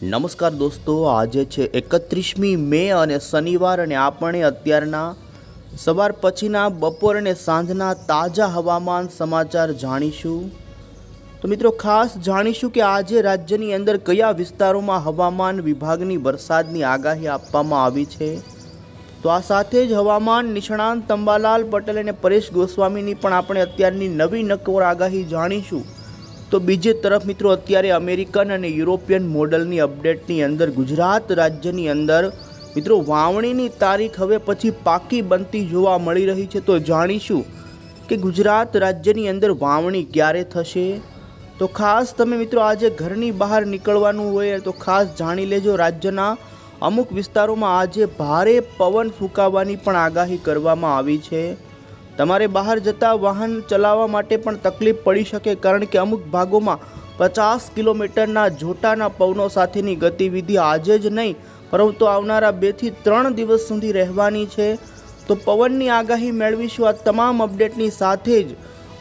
નમસ્કાર દોસ્તો, આજે છે એકત્રીસમી મે અને શનિવાર અને આપણે અત્યારના સવાર પછીના બપોર અને સાંજના તાજા હવામાન સમાચાર જાણીશું. તો મિત્રો ખાસ જાણીશું કે આજે રાજ્યની અંદર કયા વિસ્તારોમાં હવામાન વિભાગની વરસાદની આગાહી આપવામાં આવી છે. તો આ સાથે જ હવામાન નિષ્ણાંત તંબાલાલ પટેલ અને પરેશ ગોસ્વામીની પણ આપણે અત્યારની નવી નકોર આગાહી જાણીશું. તો બીજી તરફ મિત્રો, અત્યારે અમેરિકન અને યુરોપિયન મોડલની અપડેટની અંદર ગુજરાત રાજ્યની અંદર, મિત્રો, વાવણીની તારીખ હવે પછી પાકી બનતી જોવા મળી રહી છે. તો જાણીશું કે ગુજરાત રાજ્યની અંદર વાવણી ક્યારે થશે? તો ખાસ તમે મિત્રો, આજે ઘરની બહાર નીકળવાનું હોય, તો ખાસ જાણી લેજો રાજ્યના અમુક વિસ્તારોમાં આજે ભારે પવન ફૂંકાવાની પણ આગાહી કરવામાં આવી છે. તમારે બહાર જતા વાહન ચલાવવા માટે પણ તકલીફ પડી શકે કારણ કે અમુક ભાગોમાં પચાસ કિલોમીટરના જોટાના પવનો સાથેની ગતિવિધિ આજે જ નહીં, પરંતુ આવનારા બેથી ત્રણ દિવસ સુધી રહેવાની છે. તો પવનની આગાહી મેળવીશું આ તમામ અપડેટની સાથે જ.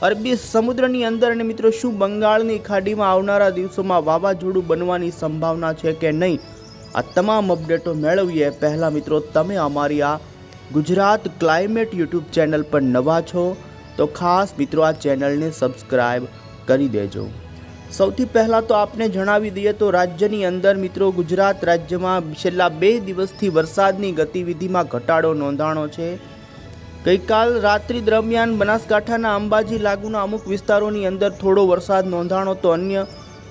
અરબી સમુદ્રની અંદર અને મિત્રો, શું બંગાળની ખાડીમાં આવનારા દિવસોમાં વાવાઝોડું બનવાની સંભાવના છે કે નહીં? આ તમામ અપડેટો મેળવીએ. પહેલાં મિત્રો, તમે અમારી આ ગુજરાત ક્લાઇમેટ યુટ્યુબ ચેનલ પર નવા છો, તો ખાસ મિત્રો આ ચેનલને સબસ્ક્રાઇબ કરી દેજો. સૌથી પહેલાં તો આપને જણાવી દઈએ તો રાજ્યની અંદર મિત્રો ગુજરાત રાજ્યમાં છેલ્લા બે દિવસથી વરસાદની ગતિવિધિમાં ઘટાડો નોંધાણો છે. ગઈકાલ રાત્રિ દરમિયાન બનાસકાંઠાના અંબાજી લાગુના અમુક વિસ્તારોની અંદર થોડો વરસાદ નોંધાણો તો અન્ય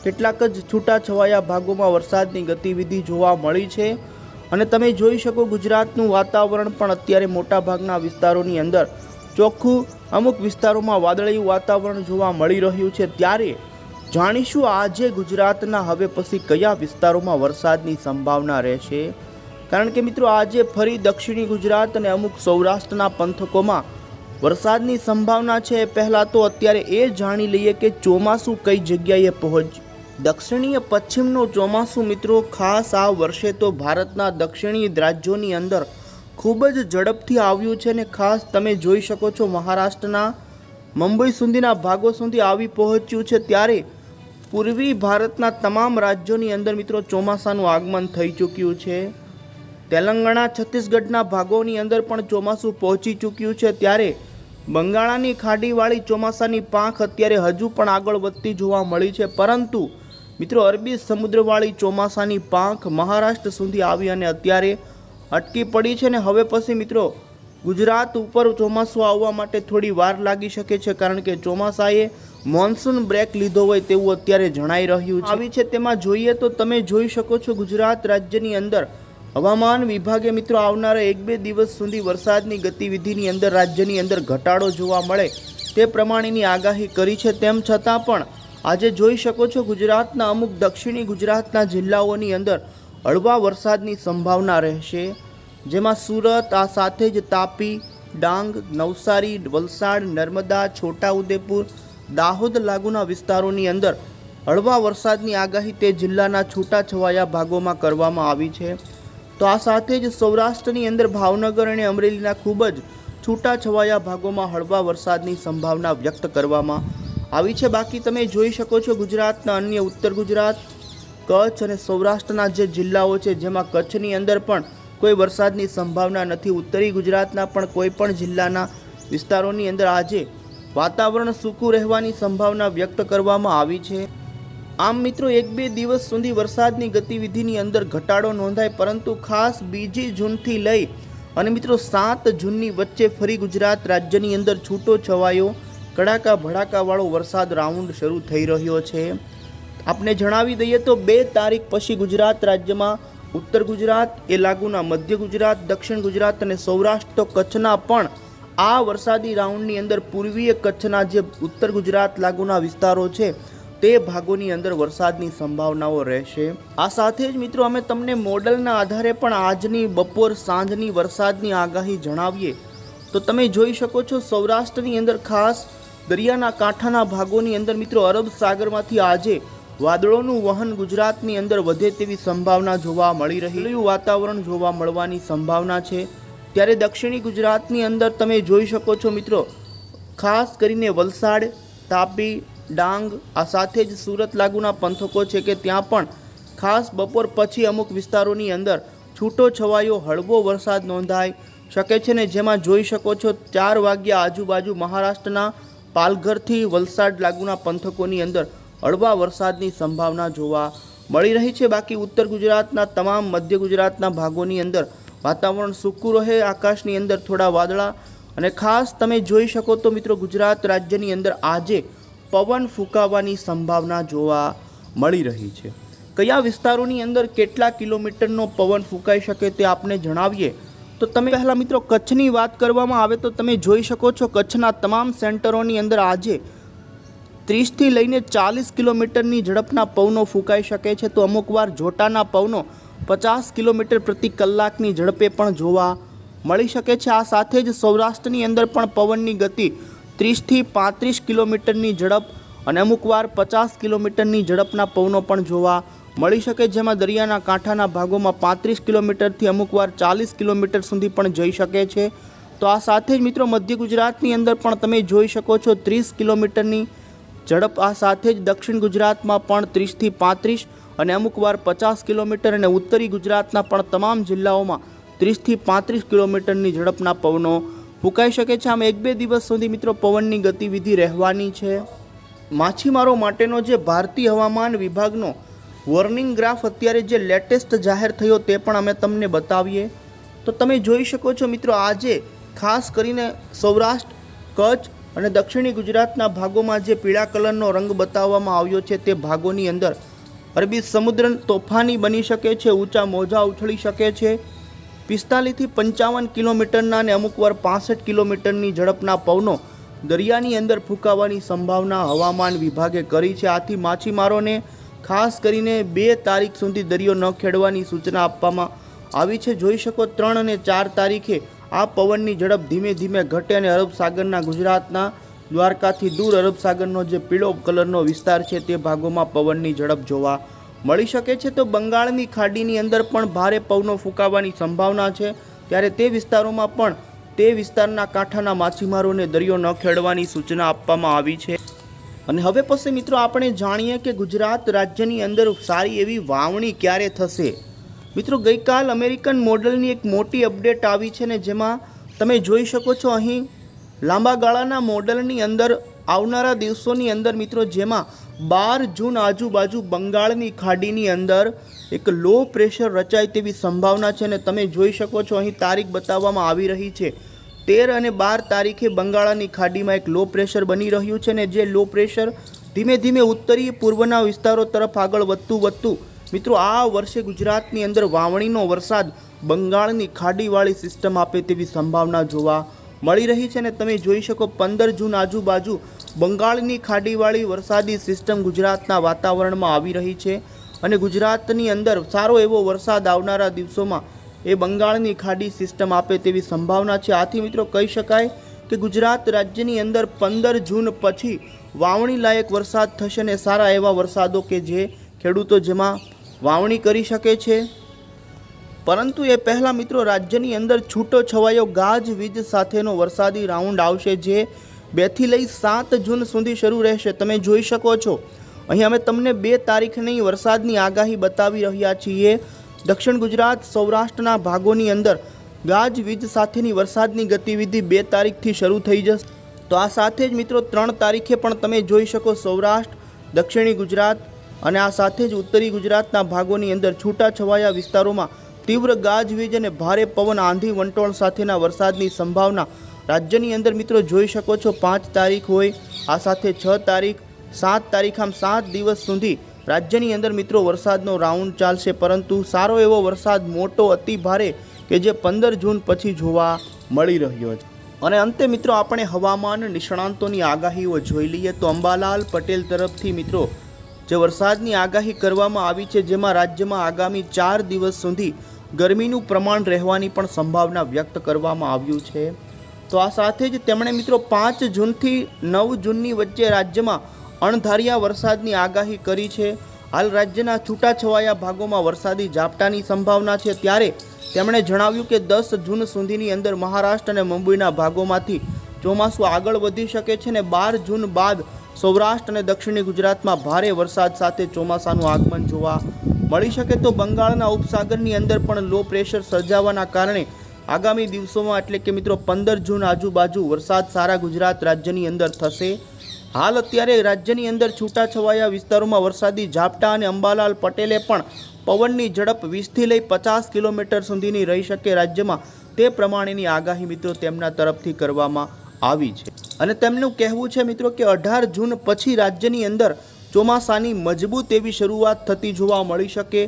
કેટલાક જ છૂટાછવાયા ભાગોમાં વરસાદની ગતિવિધિ જોવા મળી છે. અને તમે જોઈ શકો ગુજરાતનું વાતાવરણ પણ અત્યારે મોટાભાગના વિસ્તારોની અંદર ચોખ્ખું અમુક વિસ્તારોમાં વાદળિયું વાતાવરણ જોવા મળી રહ્યું છે. ત્યારે જાણીશું આજે ગુજરાતના હવે પછી કયા વિસ્તારોમાં વરસાદની સંભાવના રહેશે? કારણ કે મિત્રો, આજે ફરી દક્ષિણી ગુજરાત અને અમુક સૌરાષ્ટ્રના પંથકોમાં વરસાદની સંભાવના છે. પહેલાં તો અત્યારે એ જાણી લઈએ કે ચોમાસું કઈ જગ્યાએ પહોંચ દક્ષિણીય પશ્ચિમનું ચોમાસું મિત્રો, ખાસ આ વર્ષે તો ભારતના દક્ષિણી રાજ્યોની અંદર ખૂબ જ ઝડપથી આવ્યું છે ને ખાસ તમે જોઈ શકો છો મહારાષ્ટ્રના મુંબઈ સુધીના ભાગો સુધી આવી પહોંચ્યું છે. ત્યારે પૂર્વી ભારતના તમામ રાજ્યોની અંદર મિત્રો ચોમાસાનું આગમન થઈ ચૂક્યું છે. તેલંગાણા, છત્તીસગઢના ભાગોની અંદર પણ ચોમાસું પહોંચી ચૂક્યું છે. ત્યારે બંગાળાની ખાડીવાળી ચોમાસાની પાંખ અત્યારે હજુ પણ આગળ વધતી જોવા મળી છે. પરંતુ મિત્રો, અરબી સમુદ્રવાળી ચોમાસાની પાંખ મહારાષ્ટ્ર સુધી આવી અને અત્યારે અટકી પડી છે ને હવે પછી મિત્રો, ગુજરાત ઉપર ચોમાસું આવવા માટે થોડી વાર લાગી શકે છે કારણ કે ચોમાસાએ મોન્સૂન બ્રેક લીધો હોય તેવું અત્યારે જણાઈ રહ્યું છે. આવી છે તેમાં જોઈએ તો તમે જોઈ શકો છો ગુજરાત રાજ્યની અંદર હવામાન વિભાગે મિત્રો આવનારા એક બે દિવસ સુધી વરસાદની ગતિવિધિની અંદર રાજ્યની અંદર ઘટાડો જોવા મળે તે પ્રમાણેની આગાહી કરી છે. તેમ છતાં પણ આજે જોઈ શકો છો ગુજરાતના અમુક દક્ષિણી ગુજરાતના જિલ્લાઓની અંદર હળવા વરસાદની સંભાવના રહેશે. જેમાં સુરત, આ સાથે જ તાપી, ડાંગ, નવસારી, વલસાડ, નર્મદા, છોટાઉદેપુર, દાહોદ લાગુના વિસ્તારોની અંદર હળવા વરસાદની આગાહી તે જિલ્લાના છૂટાછવાયા ભાગોમાં કરવામાં આવી છે. તો આ સાથે જ સૌરાષ્ટ્રની અંદર ભાવનગર અને અમરેલીના ખૂબ જ છૂટાછવાયા ભાગોમાં હળવા વરસાદની સંભાવના વ્યક્ત કરવામાં આવી છે. બાકી તમે જોઈ શકો છો ગુજરાતના અન્ય ઉત્તર ગુજરાત, કચ્છ અને સૌરાષ્ટ્રના જે જિલ્લાઓ છે, જેમાં કચ્છની અંદર પણ કોઈ વરસાદની સંભાવના નથી. ઉત્તરી ગુજરાતના પણ કોઈ પણ જિલ્લાના વિસ્તારોની અંદર આજે વાતાવરણ સૂકું રહેવાની સંભાવના વ્યક્ત કરવામાં આવી છે. આમ મિત્રો, એક બે દિવસ સુધી વરસાદની ગતિવિધિની અંદર ઘટાડો નોંધાય, પરંતુ ખાસ બીજી જૂનથી લઈ અને મિત્રો, સાત જૂનની વચ્ચે ફરી ગુજરાત રાજ્યની અંદર છૂટો છવાયો. કડાકા ભડાકાવાળો વરસાદ રાઉન્ડ શરૂ થઈ રહ્યો છે. આપને જણાવી દઈએ તો બે તારીખ પછી ગુજરાત રાજ્યમાં ઉત્તર ગુજરાત, એ લાગુના મધ્ય ગુજરાત, દક્ષિણ ગુજરાત અને સૌરાષ્ટ્ર તો કચ્છના પણ આ વરસાદી રાઉન્ડની અંદર પૂર્વીય કચ્છના જે ઉત્તર ગુજરાત લાગુના વિસ્તારો છે, તે ભાગોની અંદર વરસાદની સંભાવનાઓ રહેશે. આ સાથે જ મિત્રો અમે તમને મોડલના આધારે પણ આજની બપોર સાંજની વરસાદની આગાહી જણાવીએ. તો તમે જોઈ શકો છો સૌરાષ્ટ્રની અંદર ખાસ દરિયાના કાંઠાના ભાગોની અંદર મિત્રો અરબ સાગરમાંથી આજે વાદળોનું વહન ગુજરાતની અંદર વધે તેવી સંભાવના જોવા મળી રહેલું વાતાવરણ જોવા મળવાની સંભાવના છે? ત્યારે દક્ષિણી ગુજરાતની અંદર તમે જોઈ શકો છો મિત્રો, ખાસ કરીને વલસાડ, તાપી, ડાંગ, આ સાથે જ સુરત લાગુના પંથકો છે કે ત્યાં પણ ખાસ બપોર પછી અમુક વિસ્તારોની અંદર છૂટો છવાયો હળવો વરસાદ નોંધાઈ શકે છે ને જેમાં જોઈ શકો છો ચાર વાગ્યા આજુબાજુ મહારાષ્ટ્રના પાલઘરથી વલસાડ લાગુના પંથકોની અંદર હળવા વરસાદની સંભાવના જોવા મળી રહી છે. બાકી ઉત્તર ગુજરાતના તમામ મધ્ય ગુજરાતના ભાગોની અંદર વાતાવરણ સૂકું રહે, આકાશની અંદર થોડા વાદળા અને ખાસ તમે જોઈ શકો તો મિત્રો ગુજરાત રાજ્યની અંદર આજે પવન ફૂંકાવાની સંભાવના જોવા મળી રહી છે. કયા વિસ્તારોની અંદર કેટલા કિલોમીટરનો પવન ફૂંકાઈ શકે તે આપને જણાવીએ. તો તમે પહેલાં મિત્રો કચ્છની વાત કરવામાં આવે તો તમે જોઈ શકો છો કચ્છના તમામ સેન્ટરોની અંદર આજે ત્રીસથી લઈને ચાલીસ કિલોમીટરની ઝડપના પવનો ફૂંકાઈ શકે છે. તો અમુક વાર જોટાના પવનો પચાસ કિલોમીટર પ્રતિ કલાકની ઝડપે પણ જોવા મળી શકે છે. આ સાથે જ સૌરાષ્ટ્રની અંદર પણ પવનની ગતિ ત્રીસથી પાંત્રીસ કિલોમીટરની ઝડપ અને અમુક વાર પચાસ કિલોમીટરની ઝડપના પવનો પણ જોવા મળી શકે જેમાં દરિયાના કાંઠાના ભાગોમાં પાંત્રીસ કિલોમીટરથી અમુક વાર ચાલીસ કિલોમીટર સુધી પણ જઈ શકે છે. તો આ સાથે જ મિત્રો મધ્ય ગુજરાતની અંદર પણ તમે જોઈ શકો છો ત્રીસ કિલોમીટરની ઝડપ, આ સાથે જ દક્ષિણ ગુજરાતમાં પણ ત્રીસથી પાંત્રીસ અને અમુક વાર પચાસ કિલોમીટર અને ઉત્તરી ગુજરાતના પણ તમામ જિલ્લાઓમાં ત્રીસથી પાંત્રીસ કિલોમીટરની ઝડપના પવનો ફૂંકાઈ શકે છે. આમ એક બે દિવસ સુધી મિત્રો પવનની ગતિવિધિ રહેવાની છે. માછીમારો માટેનો જે ભારતીય હવામાન વિભાગનો વોર્નિંગ ગ્રાફ અત્યારે જે લેટેસ્ટ જાહેર થયો તે પણ અમે તમને બતાવીએ. તો તમે જોઈ શકો છો મિત્રો, આજે ખાસ કરીને સૌરાષ્ટ્ર, કચ્છ અને દક્ષિણી ગુજરાતના ભાગોમાં જે પીળા કલરનો રંગ બતાવવામાં આવ્યો છે તે ભાગોની અંદર અરબી સમુદ્ર તોફાની બની શકે છે, ઊંચા મોજા ઉછળી શકે છે. પિસ્તાલીસથી પંચાવન કિલોમીટરના અને અમુક વાર પાસઠ કિલોમીટરની ઝડપના પવનો દરિયાની અંદર ફૂંકાવાની સંભાવના હવામાન વિભાગે કરી છે. આથી માછીમારોને ખાસ કરીને બે તારીખ સુધી દરિયો ન ખેડવાની સૂચના આપવામાં આવી છે. જોઈ શકો ત્રણ અને ચાર તારીખે આ પવનની ઝડપ ધીમે ધીમે ઘટે અને અરબ સાગરના ગુજરાતના દ્વારકાથી દૂર અરબ સાગરનો જે પીળો કલરનો વિસ્તાર છે તે ભાગોમાં પવનની ઝડપ જોવા મળી શકે છે. તો બંગાળની ખાડીની અંદર પણ ભારે પવનો ફૂંકાવાની સંભાવના છે. ત્યારે તે વિસ્તારોમાં પણ તે વિસ્તારના કાંઠાના માછીમારોને દરિયો ન ખેડવાની સૂચના આપવામાં આવી છે. અને હવે પછી મિત્રો આપણે જાણીએ કે ગુજરાત રાજ્યની અંદર સારી એવી વાવણી ક્યારે થશે? મિત્રો ગઈકાલ અમેરિકન મોડલની એક મોટી અપડેટ આવી છે ને જેમાં તમે જોઈ શકો છો અહીં, લાંબા ગાળાના મોડલની અંદર આવનારા દિવસોની અંદર મિત્રો જેમાં બાર જૂન આજુબાજુ બંગાળની ખાડીની અંદર એક લો પ્રેશર રચાય તેવી સંભાવના છે ને તમે જોઈ શકો છો અહીં તારીખ બતાવવામાં આવી રહી છે. તેર અને બાર તારીખે બંગાળાની ખાડીમાં એક લો પ્રેશર બની રહ્યું છે ને જે લો પ્રેશર ધીમે ધીમે ઉત્તરી પૂર્વના વિસ્તારો તરફ આગળ વધતું વધતું, મિત્રો, આ વર્ષે ગુજરાતની અંદર વાવણીનો વરસાદ બંગાળની ખાડીવાળી સિસ્ટમ આપે તેવી સંભાવના જોવા મળી રહી છે ને તમે જોઈ શકો પંદર જૂન આજુબાજુ બંગાળની ખાડીવાળી વરસાદી સિસ્ટમ ગુજરાતના વાતાવરણમાં આવી રહી છે અને ગુજરાતની અંદર સારો એવો વરસાદ આવનારા દિવસોમાં એ બંગાળની ખાડી સિસ્ટમ આપે તેવી સંભાવના છે. આથી મિત્રો કહી શકાય કે ગુજરાત રાજ્યની અંદર પંદર જૂન પછી વાવણી લાયક વરસાદ થશે ને સારા એવા વરસાદો કે જે ખેડૂતો જેમાં વાવણી કરી શકે છે. પરંતુ એ પહેલાં મિત્રો રાજ્યની અંદર છૂટો છવાયો ગાજવીજ સાથેનો વરસાદી રાઉન્ડ આવશે જે બેથી લઈ સાત જૂન સુધી શરૂ રહેશે. તમે જોઈ શકો છો. અહીં અમે તમને બે તારીખની વરસાદની આગાહી બતાવી રહ્યા છીએ. દક્ષિણ ગુજરાત સૌરાષ્ટ્રના ભાગોની અંદર ગાજવીજ સાથેની વરસાદની ગતિવિધિ બે તારીખથી શરૂ થઈ જશે. તો આ સાથે જ મિત્રો ત્રણ તારીખે પણ તમે જોઈ શકો સૌરાષ્ટ્ર, દક્ષિણી ગુજરાત અને આ સાથે જ ઉત્તરી ગુજરાતના ભાગોની અંદર છૂટાછવાયા વિસ્તારોમાં તીવ્ર ગાજવીજ અને ભારે પવન આંધી વંટોળ સાથેના વરસાદની સંભાવના રાજ્યની અંદર મિત્રો જોઈ શકો છો પાંચ તારીખ હોય, આ સાથે છ તારીખ, સાત તારીખ આમ સાત દિવસ સુધી રાજ્યની અંદર મિત્રો વરસાદનો રાઉન્ડ ચાલશે, પરંતુ સારો એવો વરસાદ મોટો અતિ ભારે કે જે પંદર જૂન પછી જોવા મળી રહ્યો છે. અને અંતે મિત્રો આપણે હવામાન નિષ્ણાંતોની આગાહીઓ જોઈ લઈએ તો અંબાલાલ પટેલ તરફથી મિત્રો જે વરસાદની આગાહી કરવામાં આવી છે, જેમાં રાજ્યમાં આગામી ચાર દિવસ સુધી ગરમીનું પ્રમાણ રહેવાની પણ સંભાવના વ્યક્ત કરવામાં આવ્યું છે. તો આ સાથે જ તેમણે મિત્રો પાંચ જૂનથી નવ જૂનની વચ્ચે રાજ્યમાં અણધાર્યા વરસાદની આગાહી કરી છે. હાલ રાજ્યના છૂટાછવાયા ભાગોમાં વરસાદી ઝાપટાની સંભાવના છે. ત્યારે તેમણે જણાવ્યું કે દસ જૂન સુધીની અંદર મહારાષ્ટ્ર અને મુંબઈના ભાગોમાંથી ચોમાસું આગળ વધી શકે છે ને બાર જૂન બાદ સૌરાષ્ટ્ર અને દક્ષિણી ગુજરાતમાં ભારે વરસાદ સાથે ચોમાસાનું આગમન જોવા મળી શકે તો બંગાળના ઉપસાગરની અંદર પણ લો પ્રેશર સર્જાવાના કારણે આગામી દિવસોમાં એટલે કે મિત્રો પંદર જૂન આજુબાજુ વરસાદ સારા ગુજરાત રાજ્યની અંદર થશે. હાલ અત્યારે રાજ્યની અંદર છૂટાછવાયા વિસ્તારોમાં વરસાદી ઝાપટા અને અંબાલાલ પટેલે પણ પવનની ઝડપ વીસથી લઈ પચાસ કિલોમીટર સુધીની રહી શકે રાજ્યમાં. તે પ્રમાણેની આગાહી મિત્રો તેમના તરફથી કરવામાં આવી છે. અને તેમનું કહેવું છે મિત્રો કે અઢાર જૂન પછી રાજ્યની અંદર ચોમાસાની મજબૂત એવી શરૂઆત થતી જોવા મળી શકે.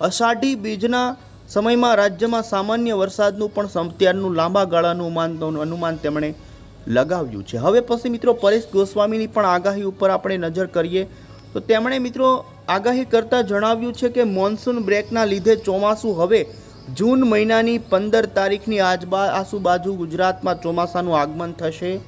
અષાઢી બીજના સમયમાં રાજ્યમાં સામાન્ય વરસાદનું પણ અત્યારનું લાંબા ગાળાનું અનુમાન અનુમાન તેમણે લગાવ્યું છે. હવે પછી મિત્રો પરેશ ગોસ્વામીની પણ આગાહી ઉપર આપણે નજર કરીએ, તો તેમણે મિત્રો આગાહી કરતાં જણાવ્યું છે કે મોન્સૂન બ્રેકના લીધે ચોમાસું હવે જૂન મહિનાની પંદર તારીખની આજબા આસુબાજુ ગુજરાતમાં ચોમાસાનું આગમન થશે.